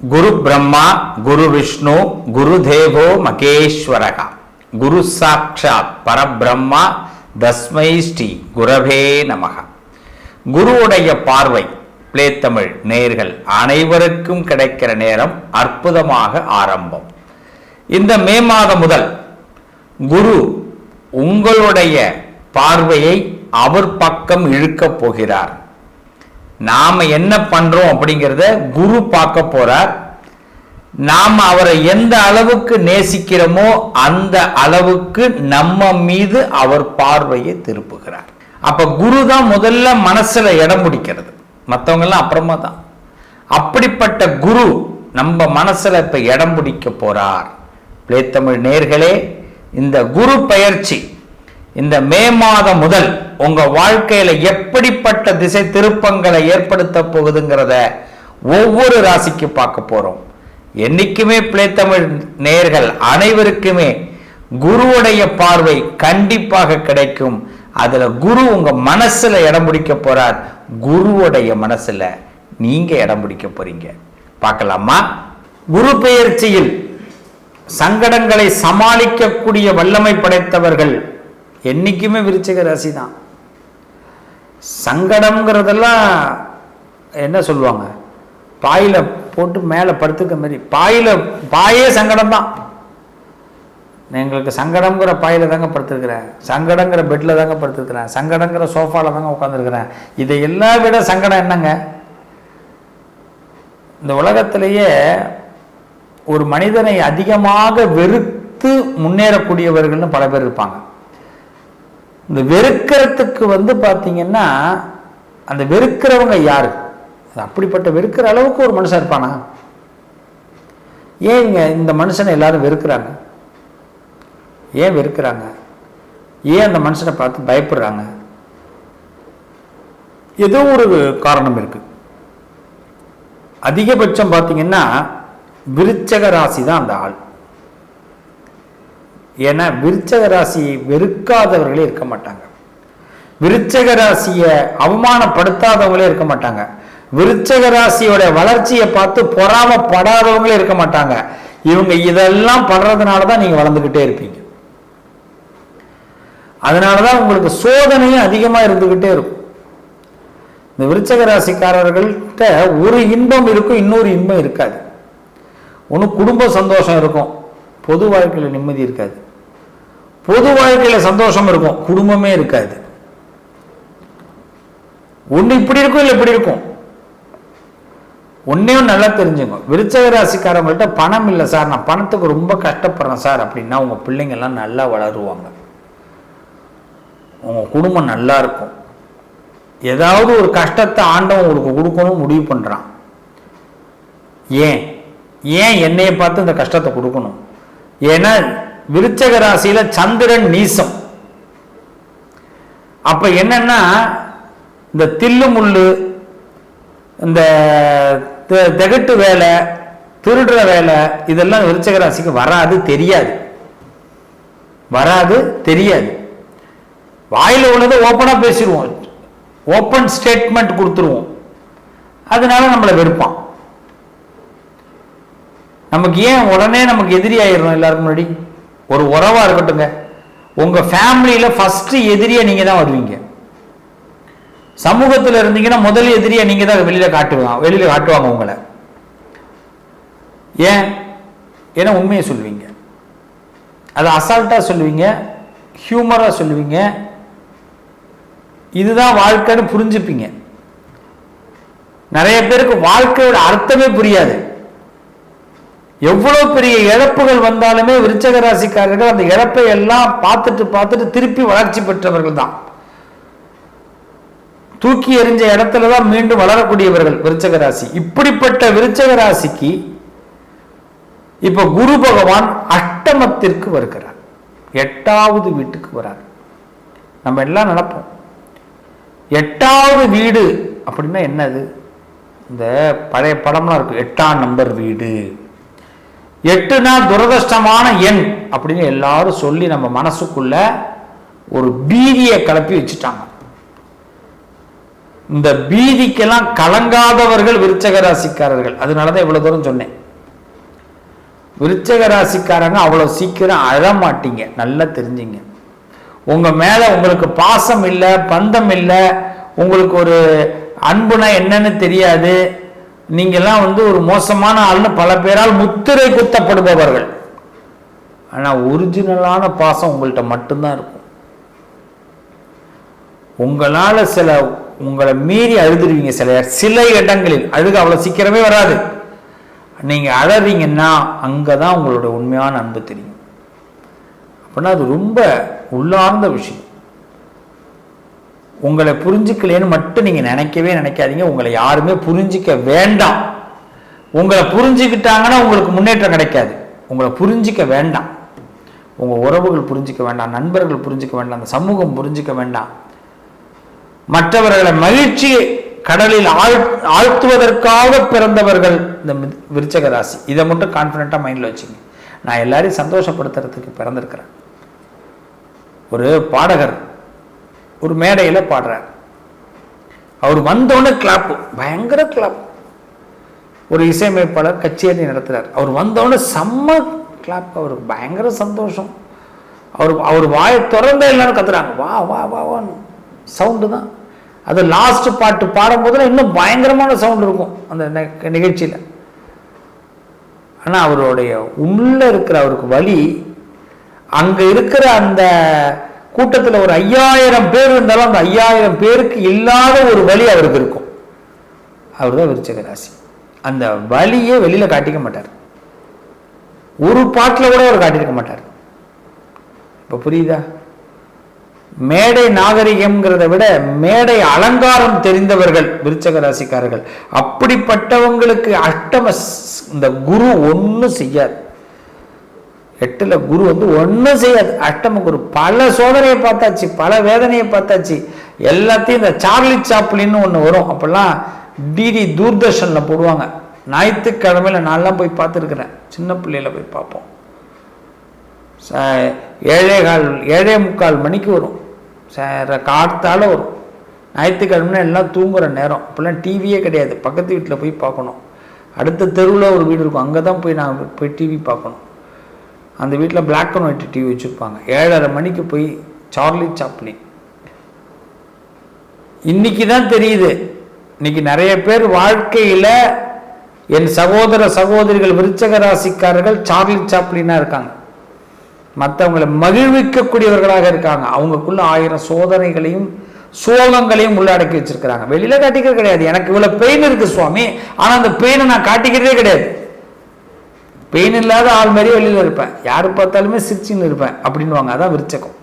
குரு பிரம்மா குரு விஷ்ணு குரு தேவோ மகேஸ்வரகா. குரு சாட்சாத் பரபிரம்மா தஸ்மை ஸ்ரீ குரவே நமக. குருவுடைய பார்வை பிளே தமிழ் நேர்கள் அனைவருக்கும் கிடைக்கிற நேரம் அற்புதமாக ஆரம்பம். இந்த மே மாதம் முதல் குரு உங்களுடைய பார்வையை அவர் பக்கம் இழுக்கப் போகிறார். நாம் என்ன பண்ணுறோம் அப்படிங்கிறத குரு பார்க்க போகிறார் நாம் அவரை எந்த அளவுக்கு நேசிக்கிறோமோ அந்த அளவுக்கு நம்ம மீது அவர் பார்வையை திருப்புகிறார். அப்போ குரு தான் முதல்ல மனசில் இடம் பிடிக்கிறது. மற்றவங்கெல்லாம் அப்புறமா தான். அப்படிப்பட்ட குரு நம்ம மனசில் இப்போ இடம் பிடிக்க போகிறார் பிளேத்தமிழ் நேர்களே இந்த குரு பயிற்சி இந்த மே மாதம் முதல் உங்க வாழ்க்கையில எப்படிப்பட்ட திசை திருப்பங்களை ஏற்படுத்த போகுதுங்கிறத ஒவ்வொரு ராசிக்கு பார்க்க போறோம். என்னைக்குமே பிள்ளைத்தமிழ் நேர்கள் அனைவருக்குமே குருவுடைய பார்வை கண்டிப்பாக கிடைக்கும். அதுல குரு உங்க மனசுல இடம் பிடிக்க போறார். குருவுடைய மனசுல நீங்க இடம் பிடிக்க போறீங்க. பார்க்கலாமா? குரு பெயர்ச்சியில் சங்கடங்களை சமாளிக்கக்கூடிய வல்லமை படைத்தவர்கள் என்னைக்குமே விருச்சிக ராசி தான். சங்கடம்ங்கிறதெல்லாம் என்ன சொல்லுவாங்க? பாயில் போட்டு மேலே படுத்துக்க மாதிரி. பாயில் பாயே சங்கடம் தான் எங்களுக்கு சங்கடங்கிற பாயில் தாங்க படுத்துருக்கிறேன். சங்கடங்கிற பெட்டில் தாங்க படுத்துருக்கிறேன். சங்கடங்கிற சோஃபாவில் தாங்க உட்காந்துருக்கிறேன் இதை எல்லா விட சங்கடம் என்னங்க? இந்த உலகத்திலேயே ஒரு மனிதனை அதிகமாக வெறுத்து முன்னேறக்கூடியவர்கள்னு பல பேர் இருப்பாங்க. இந்த வெறுக்கிறதுக்கு வந்து பார்த்தீங்கன்னா அந்த வெறுக்கிறவங்க யார்? அது அப்படிப்பட்ட வெறுக்கிற அளவுக்கு ஒரு மனுஷன் இருப்பானா? ஏன் இங்க இந்த மனுஷனை எல்லாரும் வெறுக்கிறாங்க? ஏன் வெறுக்கிறாங்க? ஏன் அந்த மனுஷனை பார்த்து பயப்படுறாங்க? ஏதோ ஒரு காரணம் இருக்கு. அதிகபட்சம் பார்த்தீங்கன்னா விருச்சக ராசி தான் அந்த ஆள். ஏன்னா விருச்சக ராசியை வெறுக்காதவர்களே இருக்க மாட்டாங்க. விருச்சக ராசியை அவமானப்படுத்தாதவங்களே இருக்க மாட்டாங்க. விருச்சக ராசியோட வளர்ச்சியை பார்த்து பொறாமப்படாதவங்களே இருக்க மாட்டாங்க. இவங்க இதெல்லாம் படுறதுனால தான் நீங்க வளர்ந்துக்கிட்டே இருப்பீங்க. அதனால தான் உங்களுக்கு சோதனையும் அதிகமாக இருந்துக்கிட்டே இருக்கும். இந்த விருச்சக ராசிக்காரர்கள்ட்ட ஒரு இன்பம் இருக்கும் இன்னொரு இன்பம் இருக்காது. ஒன்று குடும்ப சந்தோஷம் இருக்கும். பொது வாழ்க்கையில் நிம்மதி இருக்காது. பொது வாழ்க்கையில் சந்தோஷம் இருக்கும். குடும்பமே இருக்காது. ஒன்று இப்படி இருக்கும் இல்லை இப்படி இருக்கும்? ஒன்றையும் நல்லா தெரிஞ்சுங்க. விருச்சக ராசிக்காரங்கள்ட்ட பணம் இல்லை சார். நான் பணத்துக்கு ரொம்ப கஷ்டப்படுறேன் சார் அப்படின்னா உங்கள் பிள்ளைங்கள்லாம் நல்லா வளருவாங்க. உங்கள் குடும்பம் நல்லா இருக்கும். ஏதாவது ஒரு கஷ்டத்தை ஆண்டவன் உங்களுக்கு கொடுக்கணும் முடிவு பண்ணுறான் ஏன்? ஏன் என்னைய பார்த்து இந்த கஷ்டத்தை கொடுக்கணும்? ஏன்னா விருச்சக ராசியில சந்திரன் நீசம் அப்ப என்னன்னா இந்த தில்லு முள்ளு இந்த திகட்டு வேலை திருடுற வேலை இதெல்லாம் விருச்சக ராசிக்கு வராது தெரியாது. வராது தெரியாது. வாயில் உள்ளதை ஓப்பனாக பேசிடுவோம். ஓப்பன் ஸ்டேட்மெண்ட் கொடுத்துருவோம். அதனால நம்மளை வெறுப்பான். நமக்கு ஏன் உடனே நமக்கு எதிரி ஆயிடணும் எல்லாருக்கும் முன்னாடி? ஒரு உறவா இருக்கட்டுங்க உங்க ஃபேமிலியில ஃபர்ஸ்ட் எதிரியா நீங்க தான் வருவீங்க. சமூகத்தில் இருந்தீங்கன்னா முதல் எதிரியா நீங்க தான் வெளியில காட்டுவாங்க வெளியில காட்டுவாங்க உங்களை. ஏன்? ஏன்னா உண்மையை சொல்லுவீங்க. அதை அசால்ட்டா சொல்லுவீங்க. ஹியூமரா சொல்லுவீங்க. இதுதான் வாழ்க்கைன்னு புரிஞ்சுப்பீங்க. நிறைய பேருக்கு வாழ்க்கையோட அர்த்தமே புரியாது. எவ்வளவு பெரிய இழப்புகள் வந்தாலுமே விருச்சக ராசிக்காரர்கள் அந்த இழப்பை எல்லாம் பார்த்துட்டு பார்த்துட்டு திருப்பி வளர்ச்சி பெற்றவர்கள் தான். தூக்கி எறிஞ்ச இடத்துல தான் மீண்டும் வளரக்கூடியவர்கள் விருச்சக ராசி இப்படிப்பட்ட விருச்சக ராசிக்கு இப்ப குரு பகவான் அஷ்டமத்திற்கு வருகிறார். எட்டாவது வீட்டுக்கு வரார். நம்ம எல்லாம் நினைப்போம். எட்டாவது வீடு அப்படின்னா என்னது? இந்த பழைய படம்லாம் இருக்கு எட்டாம் நம்பர் வீடு. எட்டுனா துரதிருஷ்டமான எண் அப்படின்னு எல்லாரும் சொல்லி நம்ம மனசுக்குள்ள ஒரு பீதியை கிளப்பி வச்சுட்டாங்க. இந்த பீதிக்கெல்லாம் கலங்காதவர்கள் விருச்சக ராசிக்காரர்கள். அதனாலதான் இவ்வளவு தூரம் சொன்னேன். விருச்சக ராசிக்காரங்க அவ்வளோ சீக்கிரம் அழமாட்டீங்க நல்லா தெரிஞ்சுங்க. உங்கள் மேலே உங்களுக்கு பாசம் இல்லை பந்தம் இல்லை உங்களுக்கு ஒரு அன்புனா என்னன்னு தெரியாது. நீங்கள்லாம் வந்து ஒரு மோசமான ஆள்னு பல பேரால் முத்திரை குத்தப்படுபவர்கள். ஆனால் ஒரிஜினலான பாசம் உங்கள்கிட்ட மட்டும்தான் இருக்கும். உங்களால் சில உங்களை மீறி அழுதுருவீங்க சில சில இடங்களில். அழுக அவ்வளோ சீக்கிரமே வராது. நீங்கள் அழறீங்கன்னா அங்கே தான் உங்களோட உண்மையான அன்பு தெரியும். அப்படின்னா அது ரொம்ப உள்ளார்ந்த விஷயம். உங்களை புரிஞ்சுக்கலேன்னு மட்டும் நீங்கள் நினைக்கவே நினைக்காதீங்க. உங்களை யாருமே புரிஞ்சிக்க வேண்டாம். உங்களை புரிஞ்சுக்கிட்டாங்கன்னா உங்களுக்கு முன்னேற்றம் கிடைக்காது. உங்களை புரிஞ்சிக்க வேண்டாம். உங்கள் உறவுகள் புரிஞ்சிக்க வேண்டாம். நண்பர்கள் புரிஞ்சிக்க வேண்டாம். அந்த சமூகம் புரிஞ்சிக்க வேண்டாம். மற்றவர்களை மகிழ்ச்சி கடலில் ஆழ் ஆழ்த்துவதற்காக பிறந்தவர்கள் இந்த விருச்சக ராசி. இதை மட்டும் கான்ஃபிடென்ட்டாக மைண்டில் வச்சுங்க. நான் எல்லாரையும் சந்தோஷப்படுத்துறதுக்கு பிறந்திருக்கிறேன். ஒரு பாடகர் ஒரு மேடையில் பாடுறார். அவர் வந்தோடனே கிளாப்பு பயங்கர கிளாப் ஒரு இசையமைப்பாளர் கச்சேரி நடத்துகிறார் அவர் வந்தோடனே செம்ம கிளாப் அவருக்கு பயங்கர சந்தோஷம். அவர் அவர் வாயை திறந்த எல்லாரும் கத்துறாங்க. வா வா வா வான்னு சவுண்டு தான். அது லாஸ்ட் பாட்டு பாடும்போதுலாம் இன்னும் பயங்கரமான சவுண்ட் இருக்கும் அந்த நிகழ்ச்சியில். ஆனால் அவருடைய உள்ள இருக்கிற அவருக்கு வலி அங்கே இருக்கிற அந்த கூட்டத்தில் ஒரு ஐயாயிரம் பேர் இருந்தாலும் அந்த ஐயாயிரம் பேருக்கு இல்லாத ஒரு வழி அவருக்கு இருக்கும். அவர் தான் விருச்சக ராசி. அந்த வழியே வெளியில காட்டிக்க மாட்டார். ஒரு பாட்டில் கூட அவர் காட்டியிருக்க மாட்டார். இப்போ புரியுதா? மேடை நாகரிகம்ங்கிறத விட மேடை அலங்காரம் தெரிந்தவர்கள் விருச்சக ராசிக்காரர்கள். அப்படிப்பட்டவங்களுக்கு அஷ்டம இந்த குரு ஒன்றும் செய்யாது. எட்டில் குரு வந்து ஒன்றும் செய்யாது. அஷ்டம குரு. பல சோதனையை பார்த்தாச்சு பல வேதனையை பார்த்தாச்சு. எல்லாத்தையும் இந்த சார்லி சாப்பிளின்னு ஒன்று வரும். அப்போல்லாம் டிடி தூர்தர்ஷனில் போடுவாங்க. ஞாயிற்றுக்கிழமையில் நான்லாம் போய் பார்த்துருக்குறேன். சின்ன பிள்ளையில் போய் பார்ப்போம். ச- ஏழே கால் ஏழே முக்கால் மணிக்கு வரும். ச காத்தால வரும். ஞாயிற்றுக்கிழமை எல்லாம் தூங்குகிற நேரம். இப்போல்லாம் டிவியே கிடையாது. பக்கத்து வீட்டில் போய் பார்க்கணும். அடுத்த தெருவில் ஒரு வீடு இருக்கும். அங்கே தான் போய் நான் போய் டிவி பார்க்கணும். அந்த வீட்டில் பிளாக் அண்ட் ஒயிட் டிவி வச்சுருப்பாங்க. ஏழரை மணிக்கு போய் சார்லி சாப்ளின். இன்னைக்கு தான் தெரியுது. இன்னைக்கு நிறைய பேர் வாழ்க்கையில் என் சகோதர சகோதரிகள் விருச்சக ராசிக்காரர்கள் சார்லி சாப்ளினாக இருக்காங்க. மற்றவங்களை மகிழ்விக்கக்கூடியவர்களாக இருக்காங்க. அவங்களுக்குள்ள ஆயிரம் சோதனைகளையும் சோகங்களையும் உள்ளடக்கி வச்சிருக்கிறாங்க. வெளியில காட்டிக்கிறது கிடையாது. எனக்கு இவ்வளவு பெயின் இருக்கு சுவாமி. ஆனா அந்த பெயினை நான் காட்டிக்கிறதே கிடையாது. பெயின் இல்லாத ஆள் மாதிரியே வெளியில் இருப்பேன். யார் பார்த்தாலுமே சிரிச்சின்னு இருப்பேன். அப்படின்வாங்க அதான் விருச்சகம்.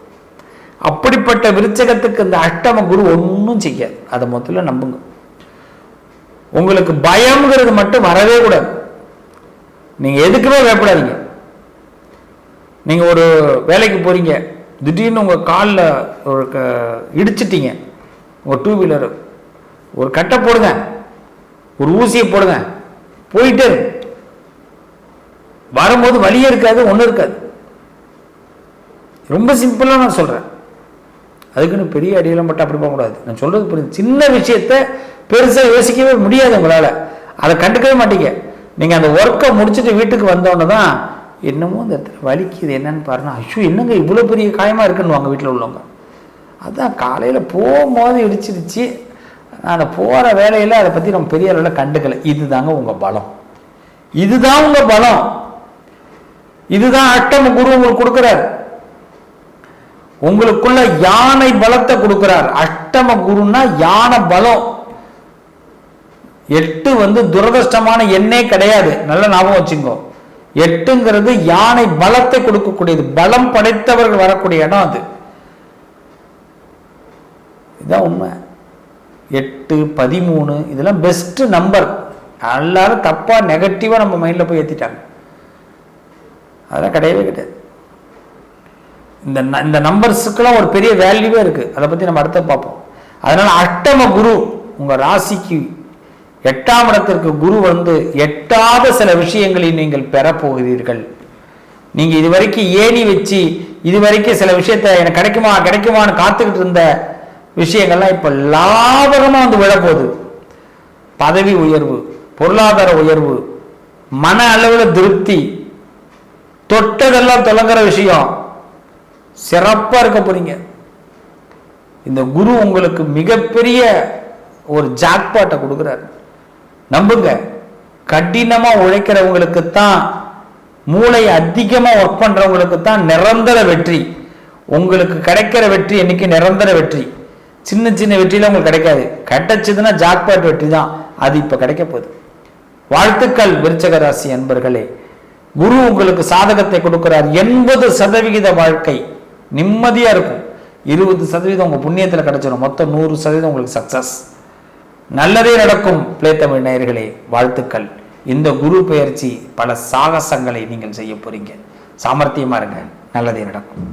அப்படிப்பட்ட விருச்சகத்துக்கு இந்த அஷ்டம குரு ஒன்றும் செய்யாது. அதை முதல்ல நம்புங்க. உங்களுக்கு பயம்ங்கிறது மட்டும் வரவே கூடாது. நீங்கள் எதுக்குமே பயப்படாதீங்க. நீங்கள் ஒரு வேலைக்கு போகிறீங்க திடீர்னு உங்கள் காலில் ஒரு க- இடிச்சிட்டீங்க. உங்கள் டூ வீலர் ஒரு கட்டை போடுங்க. ஒரு ஊசியை போடுங்க. போயிட்டே இருங்க. வரும்போது வலியே இருக்காது ஒன்றும் இருக்காது. ரொம்ப சிம்பிளாக நான் சொல்கிறேன் அதுக்குன்னு பெரிய அடியெல்லாம் மட்டும் அப்படி போகக்கூடாது. நான் சொல்கிறது புரியுது. சின்ன விஷயத்த பெருசாக யோசிக்கவே முடியாது உங்களால். அதை கண்டுக்கவே மாட்டீங்க. நீங்கள் அந்த ஒர்க்கை முடிச்சுட்டு வீட்டுக்கு வந்தோடனே தான் என்னமோ இந்த இடத்துல வலிக்குது என்னன்னு பாருன்னா ஐயோ என்னங்க இவ்வளோ பெரிய காயமாக இருக்குன்னு வாங்க வீட்டில் உள்ளவங்க. அதுதான் காலையில் போகும்போது இடிச்சிருச்சு. நான் போகிற வேலையில் அதை பற்றி நம்ம பெரிய அளவில் கண்டுக்கலை. இதுதாங்க உங்கள் பலம். இதுதான் உங்கள் பலம். இதுதான் அஷ்டம குரு உங்களுக்கு கொடுக்குறாரு. உங்களுக்குள்ள யானை பலத்தை கொடுக்கிறார். அஷ்டம குருன்னா யானை பலம். எட்டு வந்து துரதிருஷ்டமான எண்ணே கிடையாது. நல்ல ஞாபகம் வச்சுங்கோ எட்டுங்கிறது யானை பலத்தை கொடுக்கக்கூடியது. பலம் படைத்தவர்கள் வரக்கூடிய இடம் அது. இதுதான் உண்மை. எட்டு பதிமூணு இதெல்லாம் பெஸ்ட் நம்பர் எல்லாரும் தப்பா நெகட்டிவா நம்ம மைண்ட்ல போய் ஏத்திட்டாங்க. அதெல்லாம் கிடையவே கிடையாது. இந்த ந- இந்த நம்பர்ஸுக்கெல்லாம் ஒரு பெரிய வேல்யூவே இருக்குது அதை பற்றி நம்ம அடுத்த பார்ப்போம். அதனால் அஷ்டம குரு உங்கள் ராசிக்கு எட்டாம் இடத்திற்கு குரு வந்து எட்டாத சில விஷயங்களை நீங்கள் பெறப்போகிறீர்கள் நீங்கள் இது இதுவரைக்கும் ஏணி வச்சு இதுவரைக்கும் சில விஷயத்த எனக்கு கிடைக்குமா கிடைக்குமான்னு காத்துக்கிட்டு இருந்த விஷயங்கள்லாம் இப்போ லாபகமாக வந்து விழப்போகுது பதவி உயர்வு பொருளாதார உயர்வு மன அளவில் திருப்தி தொட்டதெல்லாம் தொடங்குற விஷயம். சிறப்பாக இருக்க போறீங்க. இந்த குரு உங்களுக்கு மிகப்பெரிய ஒரு ஜாக்பாட்டை கொடுக்குறாரு. நம்புங்க. கடினமாக உழைக்கிறவங்களுக்கு தான் மூளை அதிகமாக ஒர்க் பண்ணுறவங்களுக்கு தான் நிரந்தர வெற்றி. உங்களுக்கு கிடைக்கிற வெற்றி என்னைக்கு நிரந்தர வெற்றி? சின்ன சின்ன வெற்றியில உங்களுக்கு கிடைக்காது. கிடைச்சதுன்னா ஜாக்பாட் வெற்றி தான். அது இப்போ கிடைக்க போகுது. வாழ்த்துக்கள் விருச்சக ராசி அன்பர்களே. குரு உங்களுக்கு சாதகத்தை கொடுக்கிறார். எண்பது சதவிகித வாழ்க்கை நிம்மதியா இருக்கும். இருபது சதவீதம் உங்க புண்ணியத்துல கிடைச்சிடும் மொத்தம் நூறு சதவீதம் உங்களுக்கு சக்சஸ் நல்லதே நடக்கும். பிளே தமிழ் நேயர்களே வாழ்த்துக்கள். இந்த குரு பெயர்ச்சி பல சாகசங்களை நீங்கள் செய்ய போறீங்க. சாமர்த்தியமா இருங்க. நல்லதே நடக்கும்.